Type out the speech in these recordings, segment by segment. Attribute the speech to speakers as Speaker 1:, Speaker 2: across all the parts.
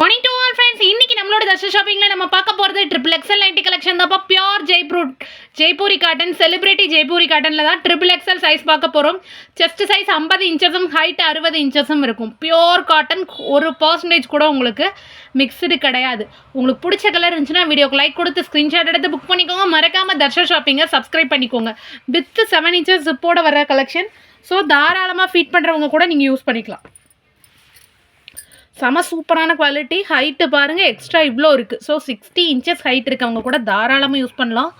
Speaker 1: Morning two all friends இன்னைக்கு நம்மளோட தர்ஷ ஷாப்பிங்கில் நம்ம பார்க்க போகிறது ட்ரிபிள் எக்ஸல் நைன்டி கலெக்ஷன் தான்ப்பா pure Jaipur Jaipuri cotton celebrity Jaipuri காட்டனில் தான் ட்ரிபிள் எக்ஸல் சைஸ் பார்க்க போகிறோம் செஸ்ட் சைஸ் ஐம்பது இன்ச்சஸும் ஹைட் அறுபது இன்ச்சஸும் இருக்கும். பியோர் காட்டன் ஒரு பர்சன்டேஜ் கூட உங்களுக்கு மிக்சடு கிடையாது. உங்களுக்கு பிடிச்ச கலர் இருந்துச்சுன்னா வீடியோக்கு லைக் கொடுத்து ஸ்க்ரீன்ஷாட் எடுத்து புக் பண்ணிக்கோங்க. மறக்காமல் தர்ஷ ஷாப்பிங்கை சப்ஸ்கிரைப் பண்ணிக்கோங்க. வித் செவன் இன்ச்சஸ் ஜிப்போட வர கலெக்ஷன் ஸோ தாராளமாக ஃபீட் பண்ணுறவங்க கூட நீங்கள் யூஸ் பண்ணிக்கலாம். செம சூப்பரான குவாலிட்டி ஹைட்டு பாருங்கள் எக்ஸ்ட்ரா இவ்வளோ இருக்குது ஸோ சிக்ஸ்டி இன்ச்சஸ் ஹைட் இருக்கவங்க கூட தாராளமாக யூஸ் பண்ணலாம்.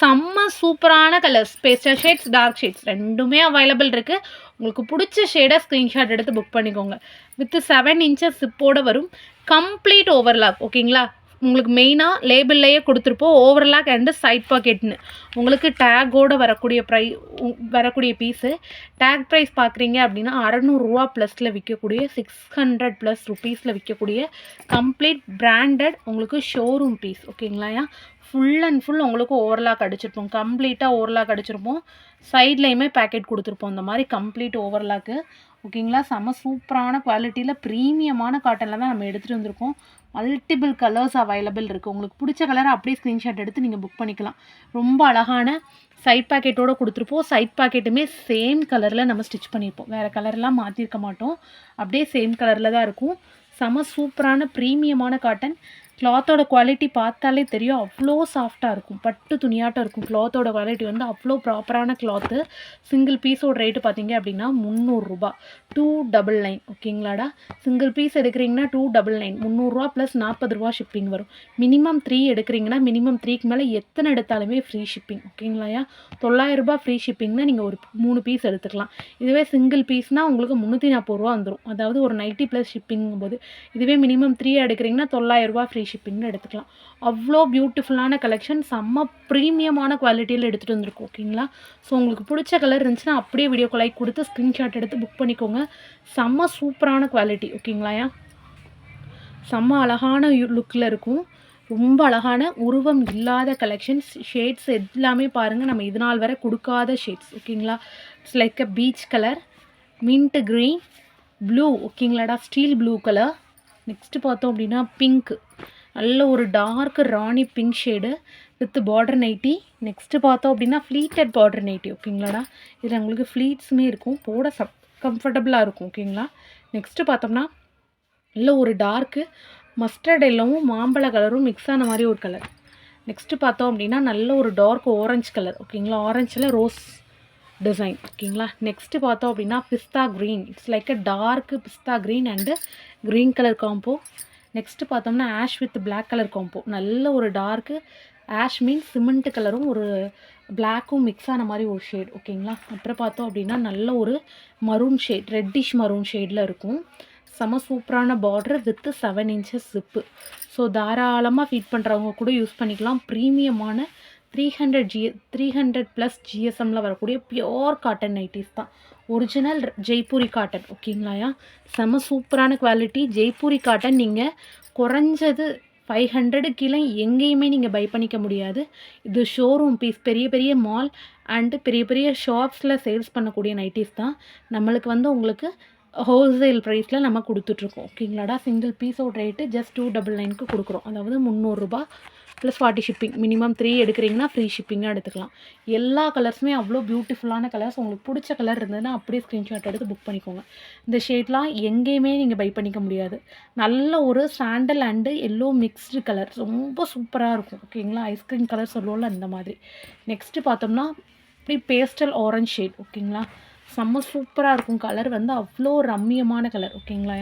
Speaker 1: செம்ம சூப்பரான colours pastel shades dark shades ரெண்டுமே அவைலபிள் இருக்குது உங்களுக்கு பிடிச்ச ஷேடை ஸ்க்ரீன்ஷாட் எடுத்து புக் பண்ணிக்கோங்க. வித் செவன் இன்ச்சஸ் சிப்போடு வரும். கம்ப்ளீட் ஓவர்லாக் ஓகேங்களா உங்களுக்கு மெயினாக லேபிள்லேயே கொடுத்துருப்போம் ஓவர்லாக் அண்டு சைட் பாக்கெட்னு உங்களுக்கு டேக்கோடு வரக்கூடிய ப்ரை வரக்கூடிய பீஸு டேக் ப்ரைஸ் பார்க்குறீங்க அப்படின்னா அறநூறுரூவா ப்ளஸில் விற்கக்கூடிய சிக்ஸ் ஹண்ட்ரட் ப்ளஸ் ருபீஸில் விற்கக்கூடிய கம்ப்ளீட் பிராண்டட் உங்களுக்கு ஷோரூம் பீஸ் ஓகேங்களா ஃபுல் அண்ட் ஃபுல் உங்களுக்கு ஓவர்லாக் அடிச்சிருப்போம். கம்ப்ளீட்டாக ஓவர்லாக் அடிச்சிருப்போம். சைட்லேயுமே பேக்கெட் கொடுத்துருப்போம். இந்த மாதிரி கம்ப்ளீட் ஓவர்லாக்கு ஓகேங்களா செம சூப்பரான குவாலிட்டியில் ப்ரீமியமான காட்டனில் தான் நம்ம எடுத்துகிட்டு வந்திருக்கோம். மல்டிபிள் கலர்ஸ் அவைலபிள் இருக்குது உங்களுக்கு பிடிச்ச கலரை அப்படியே ஸ்க்ரீன்ஷாட் எடுத்து நீங்கள் புக் பண்ணிக்கலாம். ரொம்ப அழகான சைட் பேக்கெட்டோடு கொடுத்துருப்போம். சைட் பேக்கெட்டுமே சேம் கலரில் நம்ம ஸ்டிச் பண்ணியிருப்போம். வேறு கலர்லாம் மாற்றிருக்க மாட்டோம். அப்படியே சேம் கலரில் தான் இருக்கும். செம சூப்பரான ப்ரீமியமான காட்டன் கிளாத்தோட குவாலிட்டி பார்த்தாலே தெரியும். அவ்வளோ சாஃப்டாக இருக்கும். பட்டு துணியாட்டம் இருக்கும். கிளாத்தோட குவாலிட்டி வந்து அவ்வளோ ப்ராப்பரான கிளாத்து சிங்கிள் பீஸோட ரேட்டு பார்த்தீங்க அப்படின்னா முந்நூறுரூபா. டூ டபுள் நைன் ஓகேங்களாடா சிங்கிள் பீஸ் எடுக்கிறீங்கன்னா டூ டபுள் நைன் முந்நூறுரூவா ப்ளஸ் நாற்பது ரூபா ஷிப்பிங் வரும். மினிமம் த்ரீ எடுக்கிறீங்கன்னா மினிமம் த்ரீக்கு மேலே எத்தனை எடுத்தாலுமே ஃப்ரீ ஷிப்பிங் ஓகேங்களாயா தொள்ளாயிரரூபா ஃப்ரீ ஷிப்பிங்னா நீங்கள் ஒரு மூணு பீஸ் எடுத்துக்கலாம். இதுவே சிங்கிள் பீஸ்னால் உங்களுக்கு முந்நூற்றி நாற்பது ரூபா வந்துடும் அதாவது ஒரு நைட்டி ப்ளஸ் ஷிப்பிங்கும் போது இதுவே மினிமம் த்ரீ எடுக்கிறீங்கன்னா தொள்ளாயிரரூபா ஃப்ரீ ஷிப்பிங்னு எடுத்துக்கலாம். அவ்வளோ பியூட்டிஃபுல்லான கலெக்ஷன் செம்ம ப்ரீமியமான குவாலிட்டியில் எடுத்துகிட்டு வந்திருக்கோம் ஓகேங்களா ஸோ உங்களுக்கு பிடிச்ச கலர் இருந்துச்சுன்னா அப்படியே வீடியோ லைக் கொடுத்து ஸ்க்ரீன்ஷாட் எடுத்து புக் பண்ணிக்கோங்க. செம்ம சூப்பரான குவாலிட்டி ஓகேங்களாயா செம்ம அழகான லுக்கில் இருக்கும். ரொம்ப அழகான உருவம் இல்லாத கலெக்ஷன்ஸ் ஷேட்ஸ் எல்லாமே பாருங்கள் நம்ம இது நாள் வரை கொடுக்காத ஷேட்ஸ் ஓகேங்களா it's like a peach colour mint green blue ஓகேங்களாடா steel blue colour next பார்த்தோம் அப்படின்னா பிங்க் நல்ல ஒரு dark rani pink shade with border nighty next பார்த்தோம் அப்படின்னா ஃப்ளீட்டட் பார்டர் நைட்டி ஓகேங்களாடா? இதில் உங்களுக்கு ஃப்ளீட்ஸுமே இருக்கும். போட சப் கம்ஃபர்டபுளாக இருக்கும் ஓகேங்களா? நெக்ஸ்ட்டு பார்த்தோம்னா நல்ல ஒரு டார்க்கு மஸ்டர்ட் எல்லோவும் மாம்பழ கலரும் மிக்ஸ் ஆன மாதிரி ஒரு கலர் நெக்ஸ்ட்டு பார்த்தோம் அப்படின்னா நல்ல ஒரு டார்க் ஆரஞ்சு கலர் ஓகேங்களா? ஆரஞ்சில் ரோஸ் டிசைன் ஓகேங்களா? நெக்ஸ்ட்டு பார்த்தோம் அப்படின்னா pista green it's like a dark pista green and green colour combo next பார்த்தோம்னா ash with black colour combo நல்ல ஒரு டார்க்கு ஆஷ் மீன் சிமெண்ட் கலரும் ஒரு பிளாக்கும் மிக்ஸ் ஆன மாதிரி ஒரு ஷேட் ஓகேங்களா அப்புறம் பார்த்தோம் அப்படின்னா நல்ல ஒரு மரூன் ஷேட் ரெட்டிஷ் மரூன் ஷேடில் இருக்கும். செம சூப்பரான border with seven inches zip so தாராளமாக ஃபீட் பண்ணுறவங்க கூட யூஸ் பண்ணிக்கலாம். ப்ரீமியமான three hundred G three hundred plus ஜிஎஸ்எம்மில் வரக்கூடிய பியோர் காட்டன் நைட்டிஸ் தான். ஒரிஜினல் ஜெய்ப்பூரி காட்டன் ஓகேங்களாயா செம சூப்பரான குவாலிட்டி ஜெய்ப்பூரி காட்டன் நீங்கள் குறைஞ்சது ஃபைவ் ஹண்ட்ரடு கீழே எங்கேயுமே நீங்கள் பை பண்ணிக்க முடியாது. இது ஷோரூம் பீஸ் பெரிய பெரிய மால் அண்டு பெரிய பெரிய ஷாப்ஸில் சேல்ஸ் பண்ணக்கூடிய நைட்டிஸ் தான். நம்மளுக்கு வந்து உங்களுக்கு ஹோல்சேல் ப்ரைஸில் நம்ம கொடுத்துட்ருக்கோம் ஓகேங்களாடா சிங்கிள் பீஸோட ரேட்டு ஜஸ்ட் டூ டபுள் நைனுக்கு கொடுக்குறோம். அதாவது முந்நூறுரூபா plus forty shipping minimum three எடுக்கிறீங்கன்னா ஃப்ரீ ஷிப்பிங்காக எடுத்துக்கலாம். எல்லா கலர்ஸுமே அவ்வளோ பியூட்டிஃபுல்லான கலர்ஸ் உங்களுக்கு பிடிச்ச கலர் இருந்ததுன்னா அப்படியே ஸ்க்ரீன்ஷாட் எடுத்து புக் பண்ணிக்கோங்க. இந்த ஷேட்லாம் எங்கேயுமே நீங்கள் பை பண்ணிக்க முடியாது. நல்ல ஒரு sandal and yellow mixed colour ரொம்ப சூப்பராக இருக்கும். ஓகேங்களா ஐஸ்கிரீம் கலர் சொல்லுவோம்ல அந்த மாதிரி. நெக்ஸ்ட்டு பார்த்தோம்னா இப்படி பேஸ்டல் ஆரஞ்ச் ஷேட் ஓகேங்களா செம்ம சூப்பராக இருக்கும். கலர் வந்து அவ்வளோ ரம்மியமான கலர் ஓகேங்களா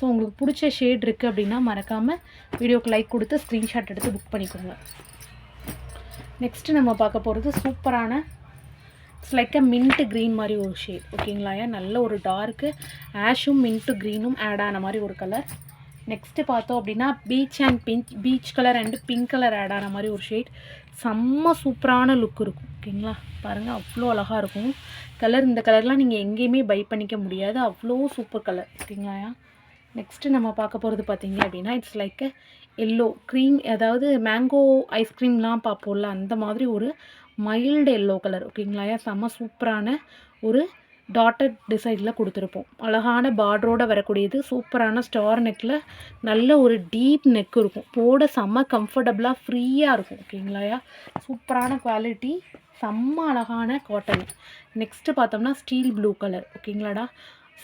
Speaker 1: ஸோ உங்களுக்கு பிடிச்ச ஷேட் இருக்குது அப்படின்னா மறக்காமல் வீடியோக்கு லைக் கொடுத்து ஸ்க்ரீன்ஷாட் எடுத்து புக் பண்ணிக்கோங்க. நெக்ஸ்ட்டு நம்ம பார்க்க போகிறது சூப்பரான it's like a mint green மாதிரி ஒரு ஷேட் ஓகேங்களாயா நல்ல ஒரு டார்க்கு ஆஷும் மின்ட்டு க்ரீனும் ஆட் ஆன மாதிரி ஒரு கலர் நெக்ஸ்ட்டு பார்த்தோம் அப்படின்னா peach and pink peach colour and pink colour add ஆன மாதிரி ஒரு ஷேட் செம்ம சூப்பரான லுக் இருக்கும். ஓகேங்களா பாருங்கள் அவ்வளோ அழகாக இருக்கும். கலர் இந்த கலர்லாம் நீங்கள் எங்கேயுமே பை பண்ணிக்க முடியாது. அவ்வளோ சூப்பர் கலர் ஓகேங்களா நெக்ஸ்ட்டு நம்ம பார்க்க போகிறது பார்த்தீங்க அப்படின்னா இட்ஸ் லைக் எல்லோ க்ரீம் அதாவது மேங்கோ ஐஸ்கிரீம்லாம் பார்ப்போம்ல அந்த மாதிரி ஒரு மைல்டு எல்லோ கலர் ஓகேங்களா செம்ம சூப்பரான ஒரு டாட்டட் டிசைனில் கொடுத்துருப்போம். அழகான பார்டரோடு வரக்கூடியது சூப்பரான ஸ்டார் நெக்கில் நல்ல ஒரு டீப் நெக் இருக்கும். போட செம்ம கம்ஃபர்டபுளாக ஃப்ரீயாக இருக்கும் ஓகேங்களாயா சூப்பரான குவாலிட்டி செம்ம அழகான காட்டன் நெக்ஸ்ட்டு பார்த்தோம்னா ஸ்டீல் ப்ளூ கலர் ஓகேங்களாடா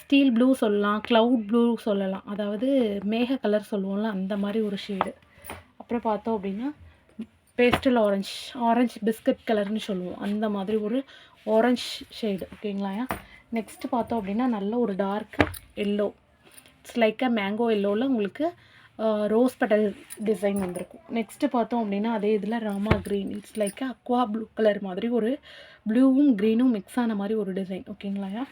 Speaker 1: ஸ்டீல் ப்ளூ சொல்லலாம் க்ளவுட் ப்ளூ சொல்லலாம். அதாவது மேக கலர் சொல்லுவோம்ல அந்த மாதிரி ஒரு ஷேடு. அப்புறம் பார்த்தோம் அப்படின்னா பேஸ்டல் ஆரஞ்ச் ஆரஞ்ச் பிஸ்கட் கலர்னு சொல்லுவோம். அந்த மாதிரி ஒரு ஆரஞ்ச் ஷேடு ஓகேங்களாயா நெக்ஸ்ட்டு பார்த்தோம் அப்படின்னா நல்ல ஒரு dark yellow it's like a mango எல்லோவில் உங்களுக்கு ரோஸ் பெட்டல் டிசைன் வந்திருக்கும். நெக்ஸ்ட்டு பார்த்தோம் அப்படின்னா அதே இதில் rama green it's like aqua blue colour மாதிரி ஒரு ப்ளூவும் க்ரீனும் மிக்ஸ் ஆன மாதிரி ஒரு டிசைன் ஓகேங்களாயா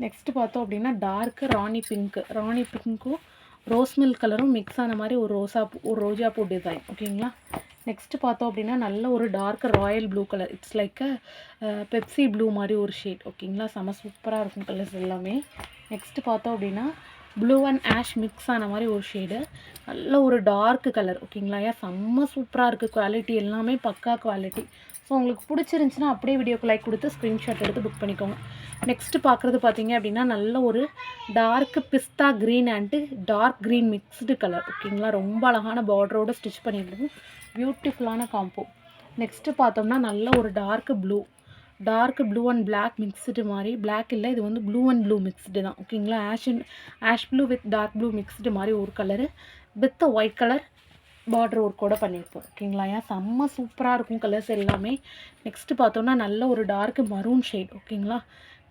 Speaker 1: நெக்ஸ்ட்டு பார்த்தோம் அப்படின்னா டார்க்கு ராணி பிங்க்கு ராணி பிங்க்கும் ரோஸ் மில்க் கலரும் மிக்ஸ் ஆன மாதிரி ஒரு ரோஸா பூ ஒரு ரோஜா பூ டிசைன் ஓகேங்களா நெக்ஸ்ட்டு பார்த்தோம் அப்படின்னா நல்ல ஒரு dark royal blue colour it's like Pepsi blue மாதிரி ஒரு ஷேட் ஓகேங்களா செம சூப்பராக இருக்கும் கலர்ஸ் எல்லாமே. நெக்ஸ்ட்டு பார்த்தோம் அப்படின்னா ப்ளூ அண்ட் ஆஷ் மிக்ஸ் ஆன மாதிரி ஒரு ஷேடு நல்ல ஒரு டார்க் கலர் ஓகேங்களா ஏன்? செம்ம சூப்பராக இருக்குது குவாலிட்டி எல்லாமே பக்கா குவாலிட்டி ஸோ உங்களுக்கு பிடிச்சிருந்துச்சின்னா அப்படியே வீடியோக்கு லைக் கொடுத்து ஸ்க்ரீன்ஷாட் எடுத்து புக் பண்ணிக்கோங்க. நெக்ஸ்ட்டு பார்க்குறது பார்த்தீங்க அப்படின்னா நல்ல ஒரு dark pista green and dark green mixed colour ஓகேங்களா ரொம்ப அழகான பார்டரோடு ஸ்டிச் பண்ணியிருக்கோம் பியூட்டிஃபுல்லான காம்போ நெக்ஸ்ட்டு பார்த்தோம்னா நல்ல ஒரு dark blue dark blue and black mixed மாதிரி. பிளாக் இல்லை இது வந்து ப்ளூ அண்ட் ப்ளூ மிக்ஸ்டு தான். ஓகேங்களா ash ash blue with dark blue mixed மாதிரி ஒரு colour with white colour border ஒர்க்கோட பண்ணியிருப்போம் ஓகேங்களா? ஏன்? செம்ம சூப்பராக இருக்கும் கலர்ஸ் எல்லாமே. நெக்ஸ்ட்டு பார்த்தோன்னா நல்ல ஒரு டார்க் மரூன் ஷேட் ஓகேங்களா?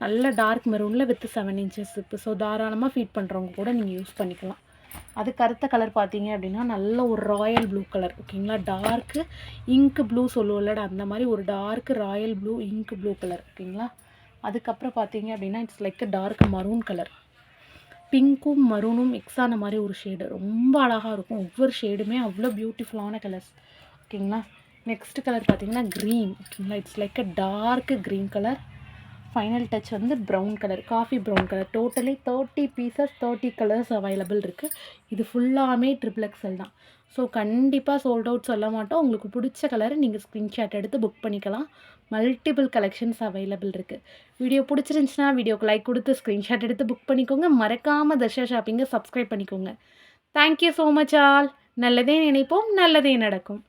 Speaker 1: நல்ல டார்க் மெரூனில் வித் செவன் இன்ச்சஸ் இப்போ ஸோ தாராளமாக ஃபீட் பண்ணுறவங்க கூட நீங்கள் யூஸ் பண்ணிக்கலாம். அது கருத்த கலர் பார்த்தீங்க அப்படின்னா நல்ல ஒரு ராயல் ப்ளூ கலர் ஓகேங்களா? டார்க்கு இங்க் ப்ளூ சொல்லுவோம்லடா அந்த மாதிரி ஒரு dark royal blue ink blue colour ஓகேங்களா? அதுக்கப்புறம் பார்த்தீங்க அப்படின்னா it's like dark maroon colour பிங்க்கும் மரூனும் மிக்ஸ் ஆன மாதிரி ஒரு ஷேடு ரொம்ப அழகாக இருக்கும். ஒவ்வொரு ஷேடுமே அவ்வளோ பியூட்டிஃபுல்லான கலர்ஸ் ஓகேங்களா நெக்ஸ்ட் கலர் பார்த்தீங்கன்னா க்ரீன் ஓகேங்களா it's like a dark green colour final touch வந்து brown colour coffee brown colour totally thirty pieces thirty colours available இருக்குது இது ஃபுல்லாமே ட்ரிபிள் எக்ஸல் தான். ஸோ கண்டிப்பாக சோல்ட் அவுட் சொல்ல மாட்டோம். உங்களுக்கு பிடிச்ச கலரை நீங்கள் ஸ்க்ரீன்ஷாட் எடுத்து புக் பண்ணிக்கலாம். மல்டிபிள் கலெக்ஷன்ஸ் அவைலபிள் இருக்குது வீடியோ பிடிச்சிருந்துச்சுன்னா வீடியோக்கு லைக் கொடுத்து ஸ்க்ரீன்ஷாட் எடுத்து புக் பண்ணிக்கோங்க. மறக்காமல் தர்ஷா ஷாப்பிங்கை சப்ஸ்கிரைப் பண்ணிக்கோங்க. Thank you so much all நல்லதே நினைப்போம். நல்லதே நடக்கும்.